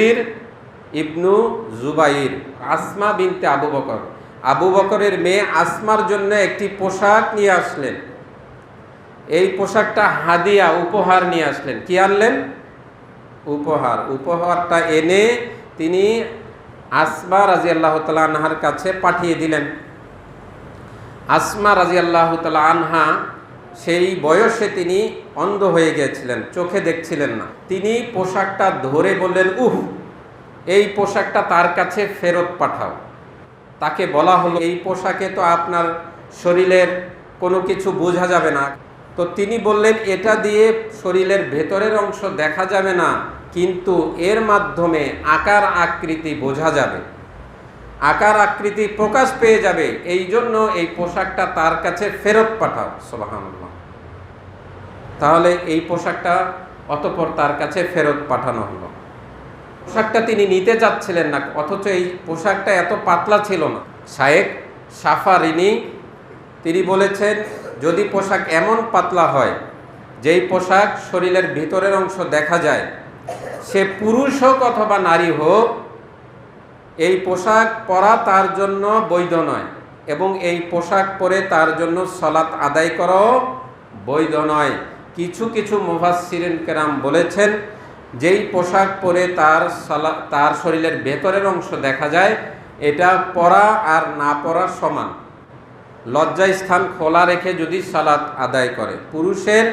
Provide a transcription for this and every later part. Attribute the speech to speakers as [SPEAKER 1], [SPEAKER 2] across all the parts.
[SPEAKER 1] মুনজির ইবনু জুবাইর, আসমা বিনতে আবু বকর। আবু বকরের মেয়ে আসমার জন্য একটি পোশাক নিয়ে আসলেন। এই পোশাকটা হাদিয়া, উপহার নিয়ে আসলেন। কি আনলেন? উপহার। উপহারটা এনে তিনি আসমা রাজি আল্লাহ তালা আনহার কাছে পাঠিয়ে দিলেন। আসমা রাজি আল্লাহ তালা আনহা সেই বয়সে তিনি অন্ধ হয়ে গিয়েছিলেন, চোখে দেখছিলেন না। তিনি পোশাকটা ধরে বললেন, উহ, এই পোশাকটা তার কাছে ফেরত পাঠাও। তাকে বলা হলো, এই পোশাকে তো আপনার শরীরের কোনো কিছু বোঝা যাবে না। তো তিনি বললেন, এটা দিয়ে শরীরের ভেতরের অংশ দেখা যাবে না, কিন্তু এর মাধ্যমে আকার আকৃতি বোঝা যাবে। আকার আকৃতি প্রকাশ পেয়ে যাবে। এই জন্য এই পোশাকটা তার কাছে ফেরত পাঠাও। সোবাহান্লাহ তাহলে এই পোশাকটা অতপর তার কাছে ফেরত পাঠানো হলো। পোশাকটা তিনি নিতে চাচ্ছিলেন না, অথচ এই পোশাকটা এত পাতলা ছিল না। শায়েক সাফারিনি তিনি বলেছেন, যদি পোশাক এমন পাতলা হয়, যেই পোশাক শরীরের ভিতরের অংশ দেখা যায়, সে পুরুষ হোক অথবা নারী হোক এই পোশাক পরা তার জন্য বৈধ নয় এবং এই পোশাক পরে তার জন্য সলাৎ আদায় করাও বৈধ নয়। কিছু কিছু মুফাসসিরিন কেরাম বলেছেন, যেই পোশাক পরে তার সলা, তার শরীরের ভেতরের অংশ দেখা যায়, এটা পরা আর না পরা সমান। লজ্জা স্থান খোলা রেখে যদি সালাত আদায় করে, পুরুষের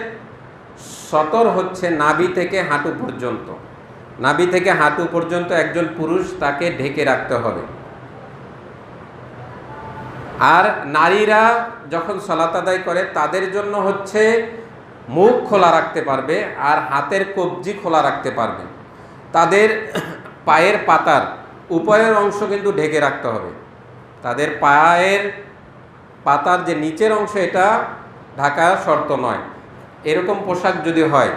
[SPEAKER 1] সতর হচ্ছে নাভি থেকে হাঁটু পর্যন্ত। নাভি থেকে হাঁটু পর্যন্ত একজন পুরুষ তাকে ঢেকে রাখতে হবে। আর নারীরা যখন সলাত আদায় করে, তাদের জন্য হচ্ছে মুখ খোলা রাখতে পারবে আর হাতের কবজি খোলা রাখতে পারবে। তাদের পায়ের পাতার উপরের অংশ কিন্তু ঢেকে রাখতে হবে। তাদের পায়ের পাতার যে নিচের অংশ, এটা ঢাকা শর্ত নয়। এরকম পোশাক যদি হয়,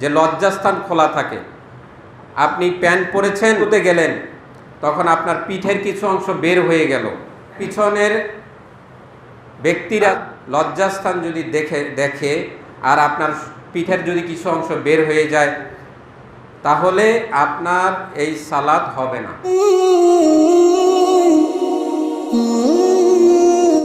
[SPEAKER 1] যে লজ্জাস্থান খোলা থাকে আপনি প্যান্ট পরেছেন উঠে গেলেন। তখন আপনার পিঠের কিছু অংশ বের হয়ে গেল। পিছনের ব্যক্তিরা লজ্জাস্থান যদি দেখে দেখে আর আপনার পিঠের যদি কিছু অংশ বের হয়ে যায়, তাহলে আপনার এই সালাদ হবে না।